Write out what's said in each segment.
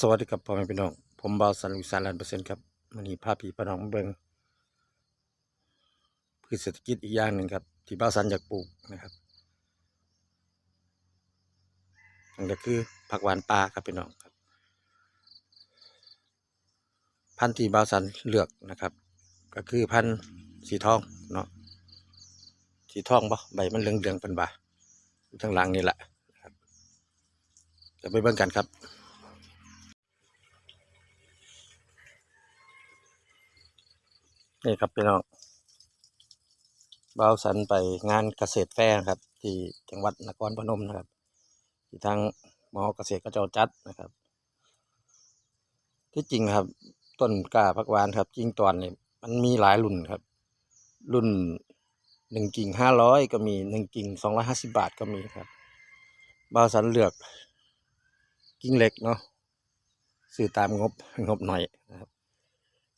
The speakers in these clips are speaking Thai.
สวัสดีครับพ่อแม่พี่น้อง ผมบาวสันวิสานล้านเปอร์เซ็นต์ครับมันนี้พาพี่พี่น้องมาเบิงพืชเศรษฐกิจอีกอย่างหนึ่งครับ ที่บาวสันอยากปลูกนะครับนั่นก็คือผักหวานปลาครับพี่น้องครับ พันธุ์ที่บาวสันเลือกนะครับ ก็คือพันธุ์สีทองเนาะสีทองปะใบมันเหลืองๆเป็นบาอยู่ทางหลังนี่แหละนะครับจะไปเบิ่งกันครับ นี่ครับพี่น้องบ่าวสันไปงานเกษตรแฟร์ครับ ที่จังหวัดนครพนมนะครับ ที่ทางมอเกษตรก็จะจัดนะครับ ที่จริงครับ ต้นกล้าพักวานครับจริงตอนนี่มันมีหลายรุ่นครับ รุ่นหนึ่งกิ่งห้าร้อยก็มีหนึ่งกิ่งสองร้อยห้าสิบาทก็มีครับบ่าวสันเลือก กิ่งเล็กเนาะซื้อตามงบงบหน่อยนะครับ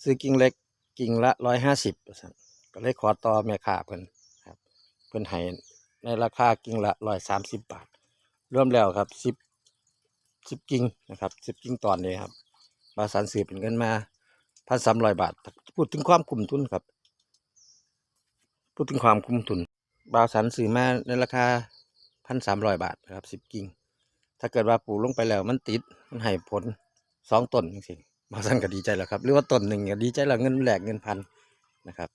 ซื้อกิ่งเล็ก กิ่งละร้อยห้าสิบก็เลยขอต่อแม่ค้าเพิ่นครับเพิ่นให้ในราคากิ่งละร้อยสามสิบบาท รวมแล้วครับสิบสิบกิ่งนะครับสิบกิ่งตอนนี้ครับบาสันซื้อเป็นเงินมาพันสามร้อยบาท พูดถึงความคุ้มทุนครับ พูดถึงความคุ้มทุนบาสันซื้อมาในราคาพันสามร้อยบาทนะครับสิบกิ่ง ถ้าเกิดว่าปลูกลงไปแล้วมันติด มันให้ผลสองต้นจริง บาสันก็ดีใจแล้วครับ หรือว่าต้นหนึ่งก็ดีใจแล้วเงินแหลกเงินพันนะครับ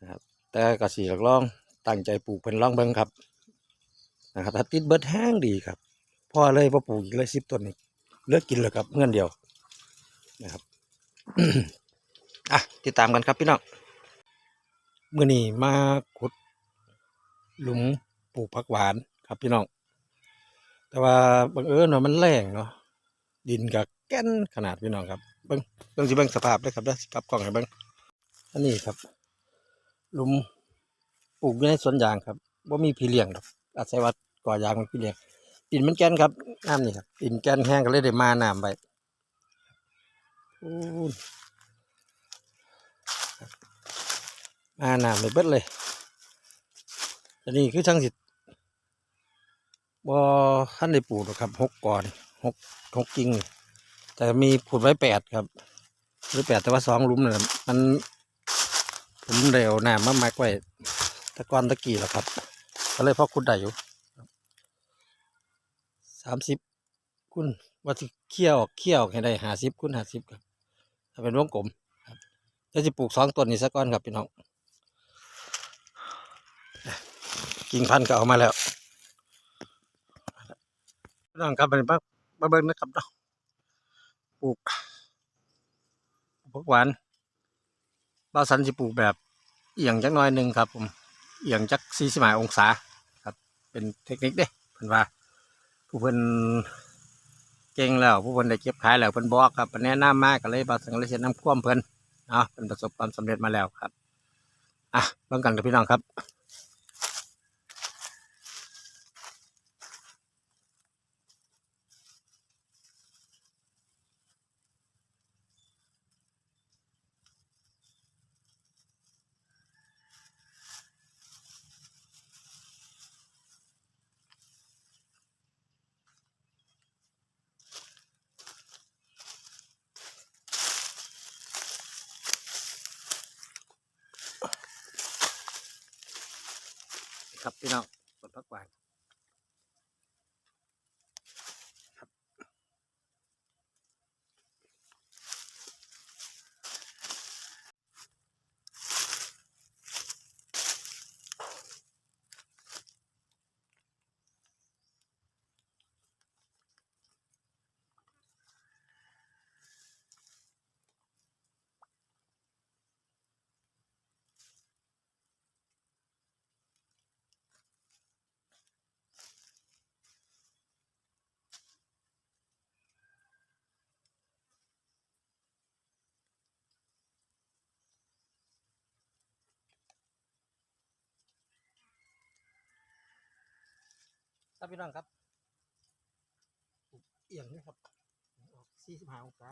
นะครับ แต่ก็สีลองตั้งใจปลูกเป็นล่องเบิ้งครับนะครับถ้าติดเบิดแห้งดีครับพ่อเลยพอปลูกอีกเลยสิบต้นนี่เลือกกินเลยครับเงื่อนเดียวนะครับอะติดตามกันครับพี่น้องเมื่อนี้มาขุดหลุมปลูกผักหวานครับพี่น้องแต่ว่าบังเอิญว่ามันแรงเนาะดินกับ แก่นขนาดพี่น้องครับเบิ้งเบิ้งสิเบิ้งสภาพเลยครับเด้อสิกลับกล้องให้เบิ้งอันนี้ครับหลุมปลูกอยู่ในสวนยางครับว่ามีพี่เลี้ยงดอกอาศัยว่าก่อยางมันพี่เลี้ยงดินมันแก่นครับน้ำนี่ครับดินแก่นแห้งก็เลยได้มาน้ำไปอู้มาน้ำเลยเบิดเลยอันนี้คือช่างสิบ่ท่านได้ปลูกหรอกครับหกก่อนหกหกกิ่ง แต่มีผุดไว้แปดครับไว้แปดแต่ว่าสองลุมเนี่ยมันผมเร็วน้ำมามักไว้ตะกอนตะกี้แล้วครับ ก็เลยพอขุดได้อยู่สามสิบคุณว่าที่เคี่ยวเคี่ยวให้ได้หาสิบคุณหาสิบครับถ้าเป็นวงกลมครับจะจะปลูกสองต้นนี้สักก้อนครับพี่น้องกิ่งพันธุ์ก็เอามาแล้วน้องครับมามามาเบิ่งนะครับเนาะ ปลูกปลูกหวานบ้าสันสิปลูกแบบเอียงจักน้อยหนึ่งครับผมเอียงจักสี่สิบห้าองศาครับ เป็นเทคนิคเด้เพิ่นว่า ผู้เพิ่นเก่งแล้ว ผู้เพิ่นได้เก็บขายแล้วเพิ่นบอกครับแนะนำมาก็เลยบาสันเลยเช็ดน้ำคว่ำเพิ่นเนาะเป็นประสบความสำเร็จมาแล้วครับอะเบิ่งกันกับพี่น้องครับ ครับพี่น้องกดพักหวาน ครับพี่น้องครับ เอียงนะครับสี่สิบห้าองศา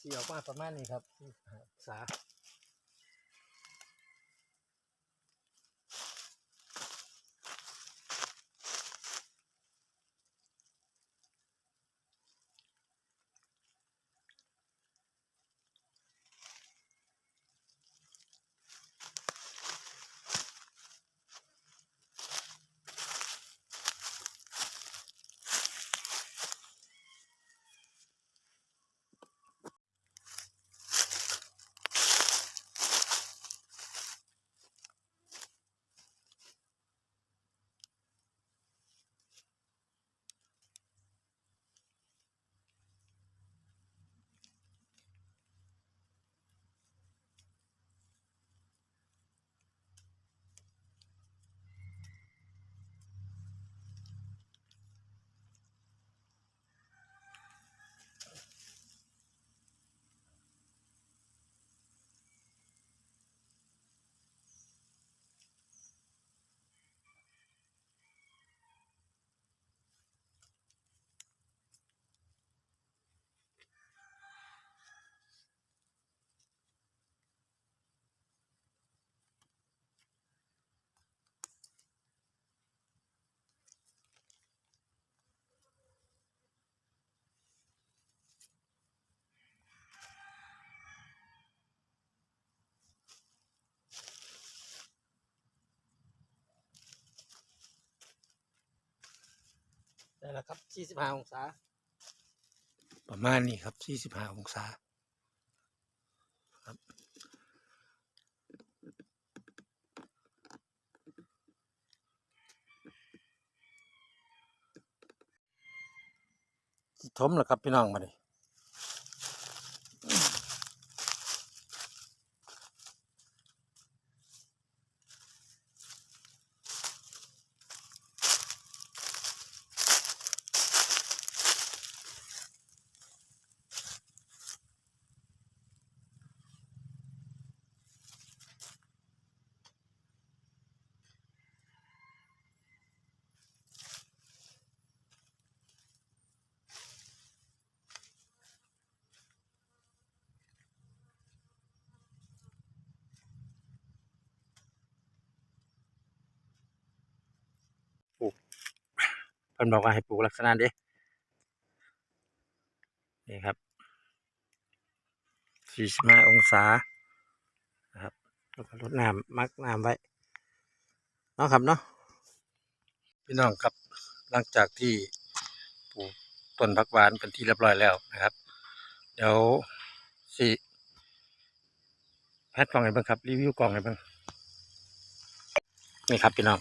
สีออกมาประมาณนี้ครับสา ได้แล้วครับ45องศา ประมาณนี้ครับ45องศาครับสิทมแล้วครับพี่น้องมาดิ พิ่นบอกว่าให้ปลูกลักษณะนี้นี่ครับ45องศานะครับแล้วก็รดน้ำมักน้ำไว้เนาะครับเนาะพี่น้องครับหลังจากที่ปลูกต้นผักหวานเป็นที่เรียบร้อยแล้วนะครับ เดี๋ยวสิแพทย์กล่องให้เบิ่งครับ รีวิวกล่องให้เบิ่งนี่ครับพี่น้อง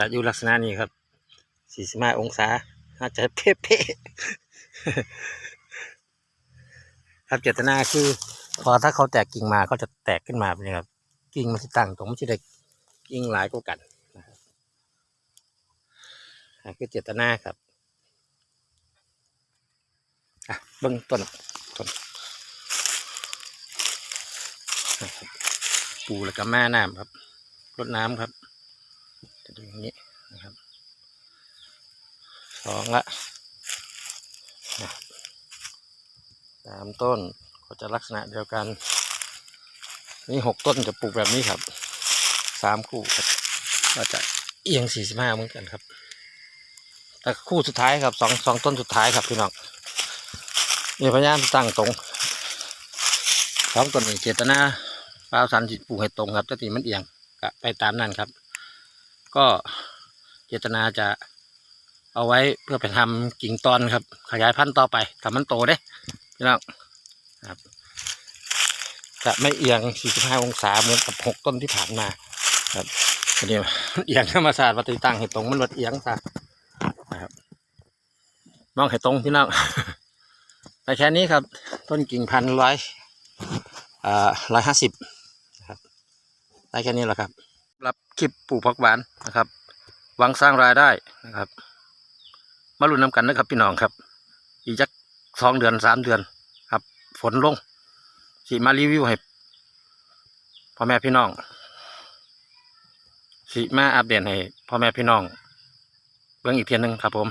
จะอยู่ลักษณะนี้ครับ45องศาอาจจะเป๊ะๆครับเจตนาคือ พอถ้าเขาแตกกิ่งมาเขาจะแตกขึ้นมาแบบนี้ครับ กิ่งมันจะตั้งตรงมันจะได้กิ่งหลายกว่ากันนะครับคือเจตนาครับอะเบิ้งต้นต้นปูแล้วก็แม่น้ำครับรดน้ำครับ อย่างนี้นะครับสองละสามต้นก็จะลักษณะเดียวกัน นี่หกต้นจะปลูกแบบนี้ครับสามคู่ครับก็จะเอียงสี่สิบห้าเหมือนกันครับ แต่คู่สุดท้ายครับสองสองต้นสุดท้ายครับพี่น้องนี่พยายามตั้งตรงสองต้นนี้เจตนาปลาสันจิปลูกให้ตรงครับจะตีมันเอียงก็ไปตามนั้นครับ ก็เจตนาจะเอาไว้เพื่อไปทำกิ่งตอนครับ ขยายพันธุ์ต่อไปทำมันโตเด้พี่น้องครับ จะไม่เอียง 45 องศาเหมือนกับ 6 ต้นที่ผ่านมา ครับทีนี้เอียงธรรมศาสตร์ปฏิตั้งให้ตรงมันลดเอียงซะนะครับมองให้ตรงพี่น้องแต่แค่นี้ครับ ต้นกิ่งพันร้อยอ่าร้อยห้าสิบครับได้แค่นี้แหละครับ คลิปปลูกผักหวานนะครับวังสร้างรายได้นะครับ มาลุ้นน้ากันนะครับพี่น้องครับ อีกจักสองเดือนสามเดือนครับ ฝนลงสีมารีวิวให้พ่อแม่พี่น้องสีม่อัปเดตให้พ่อแม่พี่น้อง เบื้องอีกเทียนหนึ่งครับ ผม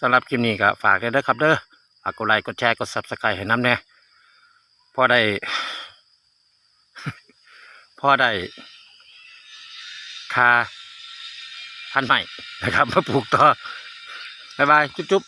สำหรับคลิปนี้ก็ฝากได้ด้วยครับ เด้อฝากกดไลค์กดแชร์กดซับสไครต์ให้น้ำแน่พอได้ พอได้ คาพันใหม่นะครับ มาปลูกต่อ บ๊ายบาย จุ๊บ